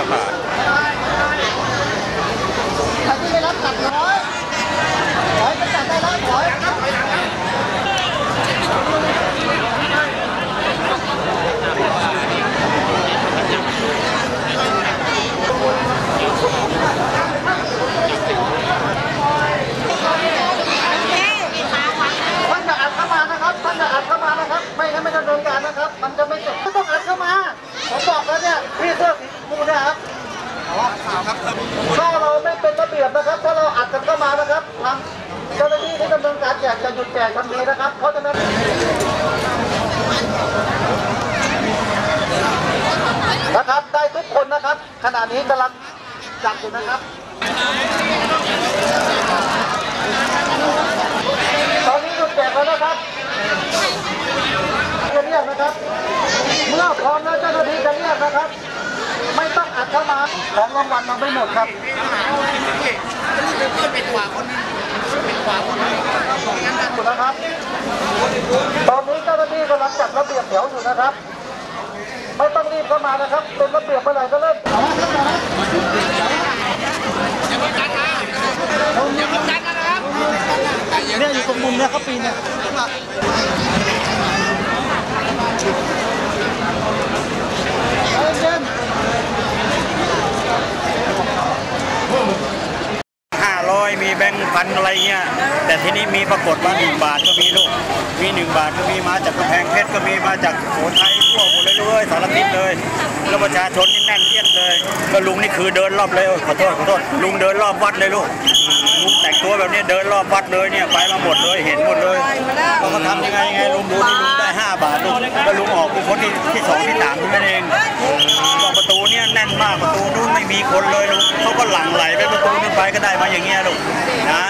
สภาเขาจะไปรับตัดน้อยถอยไปจัดได้แล้วถอย ท่านอย่าอัดเข้ามานะครับ ท่านอย่าอัดเข้ามานะครับ ไม่งั้นไม่ดำเนินการนะครับ มันจะไม่เสร็จไม่ต้องอัดเข้ามา ผมบอกแล้วเนี่ย พี่เสื้อสีชมพูเนะครับ ถ้าเราไม่เป็นระเบียบนะครับ ถ้าเราอัดกันเข้ามานะครับทางเจ้าหน้าที่ที่ดำเนินการแจกจะหยุดแจกทันทีนะครับ เพราะฉะนั้นนะครับได้ทุกคนนะครับ ขณะนี้กำลังจัดอยู่นะครับตอนนี้หยุดแจกแล้วนะครับจะเรียกนะครับ เมื่อพร้อมแล้วเจ้าหน้าที่จะเรียกนะครับไม่ต้องอัด เข้ามาของรางวัลมาไม่หมดครับหมดแล้วครับ ตอนนี้เจ้าหน้าที่กำลังจัดระเบียบแถวอยู่นะครับ ไม่ต้องรีบเข้ามานะครับ เป็นระเบียบเมื่อไหร่ก็เริ่มเอาละเข้ามานะเนี่ยอยู่ตรงมุมเนี่ยเขาปีนเนี่ยน ห้า ร้อยมีแบงค์พันอะไรเงี้ย แต่ทีนี้มีปรากฏว่าหนึ่งบาทก็มีลูก มีหนึ่งบาทก็มีมาจากกำแพงเพชรก็มีมาจากโขทัยทั่วหมดเลยเลยสารทิศเลย แล้วประชาชนนี่แน่นเอียดเลยก็ลุงนี่คือเดินรอบเลยขอโทษขอโทษลุงเดินรอบวัดเลยลูกลุงแต่งตัวแบบนี้เดินรอบวัดเลยเนี่ยไปมาหมดเลยเห็นหมดเลยก็เขาทำยังไงยังไงลุงดูนี่ลุงได้ห้าบาทลุงก็ลุงออกเป็นคนที่ที่สองที่สามเท่นั้นเองประตูเนี่ยแน่นมากประตูนู้นไม่มีคนเลยลุงเขาก็หลั่งไหลไป ไปก็ได้มาอย่างเงี้ยลูกนะ